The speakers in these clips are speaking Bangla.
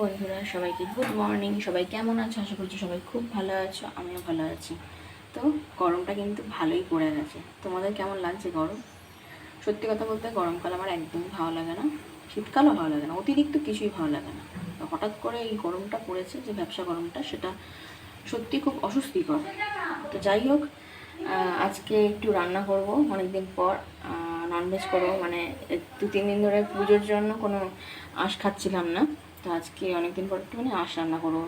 বন্ধুরা, সবাইকে গুড মর্নিং সবাই কেমন আছো? আশা করছি সবাই খুব ভালো আছো, আমিও ভালো আছি। তো গরমটা কিন্তু ভালোই পড়ে গেছে। তোমাদের কেমন লাগছে গরম? সত্যি কথা বলতে গরমকাল আমার একদমই ভালো লাগে না। শীতকালও ভালো লাগে না, অতিরিক্ত কিছুই ভালো লাগে না। হঠাৎ করে এই গরমটা পড়েছে, যে ব্যবসা গরমটা, সেটা সত্যি খুব অস্বস্তিকর। তো যাই হোক আজকে একটু রান্না করব, অনেকদিন পর ননভেজ করব। মানে দু তিন দিন ধরে পুজোর জন্য কোনো আঁশ খাচ্ছিলাম না। তো আজকে অনেকদিন পর একটু মানে আঁশ রান্না করব,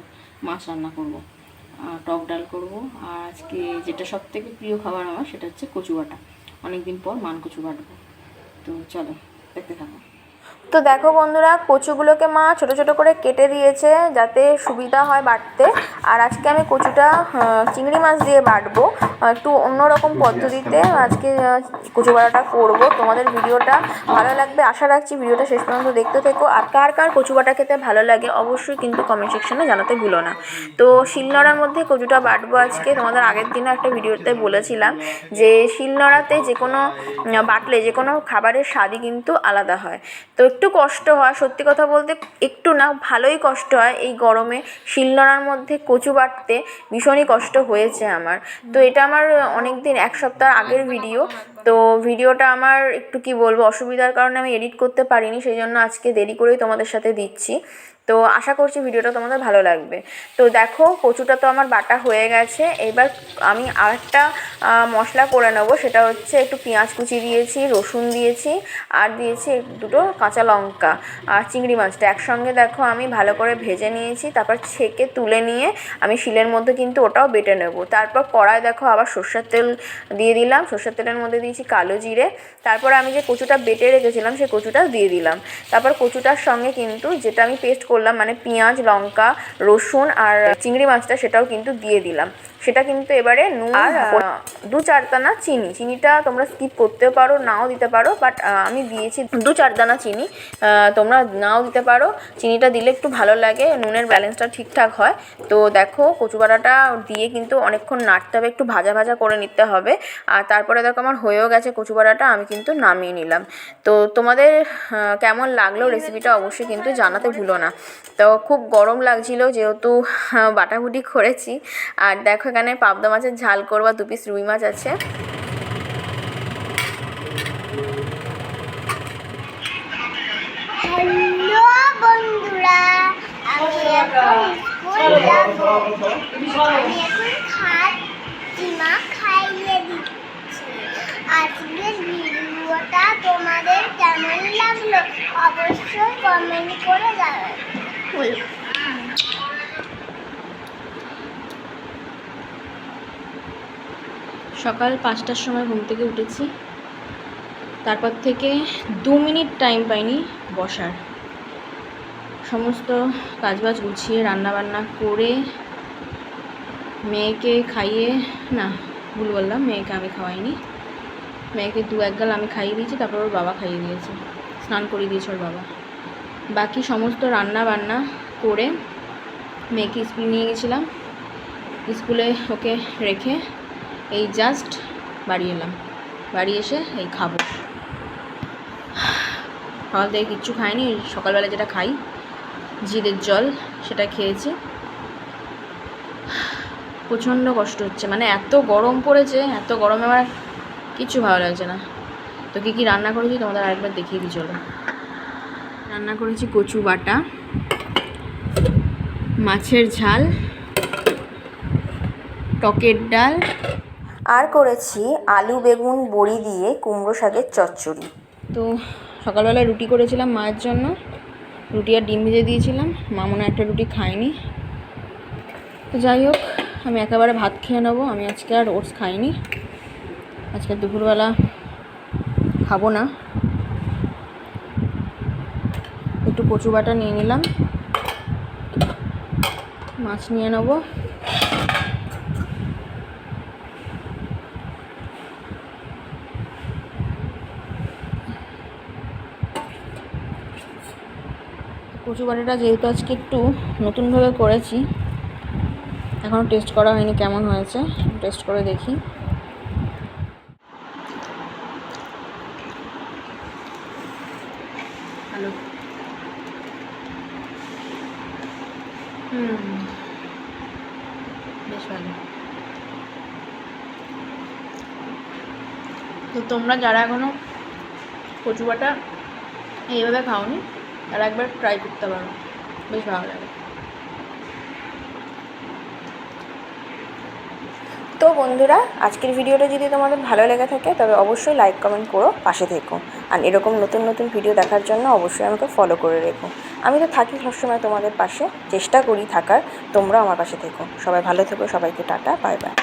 মাছ রান্না করব টক ডাল করব। আর আজকে যেটা সব থেকে প্রিয় খাবার আমার সেটা হচ্ছে কচু বাটা অনেকদিন পর মান কচু বাটবো। তো চলো, দেখতে থাকো। তো দেখো বন্ধুরা, কচুগুলোকে মা ছোট ছোট করে কেটে দিয়েছে যাতে সুবিধা হয় বাটতে। আর আজকে আমি কচুটা চিংড়ি মাছ দিয়ে বাটবো। একটু অন্যরকম পদ্ধতিতে আজকে কচু বাটাটা করব। তোমাদের ভিডিওটা ভালো লাগবে, আশা রাখছি ভিডিওটা শেষ পর্যন্ত দেখতে থেকো। আর কার কার কচু বাটা খেতে ভালো লাগে অবশ্যই কিন্তু কমেন্ট সেকশনে জানাতে ভুলো না। তো শিলনোড়ার মধ্যে কচুটা বাটবো আজকে। তোমাদের আগের দিনও একটা ভিডিওতে বলেছিলাম যে শিলনোড়াতে যে কোনো বাটলে যে কোনো খাবারের স্বাদই কিন্তু আলাদা হয়। তো একটু কষ্ট হয়, সত্যি কথা বলতে একটু না, ভালোই কষ্ট হয় এই গরমে শিলনোড়ার মধ্যে কচু বাটতে ভীষণই কষ্ট হয়েছে আমার। তো এটা আমার অনেক দিন এক সপ্তাহ আগের ভিডিও। তো ভিডিওটা আমার একটু কি বলব, অসুবিধার কারণে আমি এডিট করতে পারিনি সেই জন্য আজকে দেরি করেই তোমাদের সাথে দিচ্ছি। তো আশা করছি ভিডিওটা তোমাদের ভালো লাগবে। তো দেখো, কচুটা তো আমার বাটা হয়ে গেছে। এবার আমি আরেকটা মশলা করে নেব। সেটা হচ্ছে একটু পেঁয়াজ কুচি দিয়েছি, রসুন দিয়েছি, আর দিয়েছি দুটো কাঁচা লঙ্কা আর চিংড়ি মাছটা। একসঙ্গে দেখো আমি ভালো করে ভেজে নিয়েছি, তারপর ছেঁকে তুলে নিয়ে আমি শিলের মধ্যে কিন্তু ওটাও বেটে নেব। তারপর কড়াই দেখো আবার সর্ষের তেল দিয়ে দিলাম। সর্ষের তেলের মধ্যে দিয়েছি কালো জিরে। তারপর আমি যে কচুটা বেটে রেখেছিলাম সেই কচুটা দিয়ে দিলাম। তারপর কচুটার সঙ্গে কিন্তু যেটা আমি পেস্ট করলাম মানে পেঁয়াজ লঙ্কা রসুন আর চিংড়ি মাছটা সেটাও কিন্তু দিয়ে দিলাম। সেটা কিন্তু এবারে নুন আর দু চারদানা চিনি। চিনিটা তোমরা স্কিপ করতেও পারো নাও দিতে পারো বাট আমি দিয়েছি দু চারদানা চিনি তোমরা নাও দিতে পারো। চিনিটা দিলে একটু ভালো লাগে নুনের ব্যালেন্সটা ঠিকঠাক হয়। তো দেখো কচুবাটাটা দিয়ে কিন্তু অনেকক্ষণ নাড়তে হবে একটু ভাজা ভাজা করে নিতে হবে। আর তারপরে দেখো আমার হয়েও গেছে কচুবাটাটা আমি কিন্তু নামিয়ে নিলাম। তো তোমাদের কেমন লাগল রেসিপিটা অবশ্যই কিন্তু জানাতে ভুলো না। তো খুব গরম লাগছিল যেহেতু আহ, বাটাবুটি করেছি। আর দেখো এখানে পাবদা মাছের ঝাল করবা দু পিস রুই মাছ আছে। বন্ধুরা আমি এখন স্কুল যাব। আমি এখন খাচ্ছি মা খাইয়ে দিচ্ছি। আজকের ভিডিওটা তোমাদের কেমন লাগল অবশ্যই কমেন্ট করে জানাবে। সকাল পাঁচটার সময় ঘুম থেকে উঠেছি। তারপর থেকে দু মিনিট টাইম পাইনি বসার। সমস্ত কাজবাজ গুছিয়ে, রান্নাবান্না করে মেয়েকে খাইয়ে, না, ভুল বললাম, মেয়েকে আমি খাওয়াইনি। মেয়েকে দু এক গাল আমি খাইয়ে দিয়েছি, তারপর ওর বাবা খাইয়ে দিয়েছে। স্নান করিয়ে দিয়েছে ওর বাবা। বাকি সমস্ত রান্না বান্না করে মেয়েকে স্কুল নিয়ে গেছিলাম। স্কুলে ওকে রেখে এই জাস্ট বাড়ি এলাম। বাড়ি এসে এই খাব। সকাল থেকে কিচ্ছু খাইনি, সকালবেলা যেটা খাই, জিরের জল, সেটা খেয়েছি। প্রচণ্ড কষ্ট হচ্ছে মানে এত গরম পড়েছে, এত গরমে আমার কিচ্ছু ভালো লাগছে না। তো কী কী রান্না করেছি তোমাদের আরেকবার দেখিয়ে দিই, চলো। রান্না করেছি কচু বাটা, মাছের ঝাল, টকের ডাল আর করেছি আলু, বেগুন, বড়ি দিয়ে কুমড়ো শাকের চচ্চড়ি। তো সকালবেলা রুটি করেছিলাম মায়ের জন্য। রুটি আর ডিম ভেজে দিয়েছিলাম। মা মনে একটা রুটি খায়নি। তো যাই হোক, আমি একেবারে ভাত খেয়ে নেব। আমি আজকে আর ওটস খাইনি। আজকে দুপুরবেলা খাব না। একটু কচু বাটা নিয়ে নিলাম। মাছ নিয়ে নেব। কচু বাটাটা যেহেতু আজকে একটু নতুনভাবে করেছি এখনও টেস্ট করা হয়নি কেমন হয়েছে টেস্ট করে দেখি। হ্যালো হুম। বেশ ভালো। তো তোমরা যারা এখনও কচু বাটা এইভাবে খাওনি তারা একবার ট্রাই করতে পারো। বেশ ভালো লাগে। তো বন্ধুরা, আজকের ভিডিওটা যদি তোমাদের ভালো লেগে থাকে, তবে অবশ্যই লাইক কমেন্ট করো, পাশে থেকো। আর এরকম নতুন নতুন ভিডিও দেখার জন্য অবশ্যই আমাকে ফলো করে রেখো। আমি তো থাকি সবসময় তোমাদের পাশে, চেষ্টা করি থাকার তোমরা আমার পাশে থেকো। সবাই ভালো থেকো, সবাইকে টাটা বাই বাই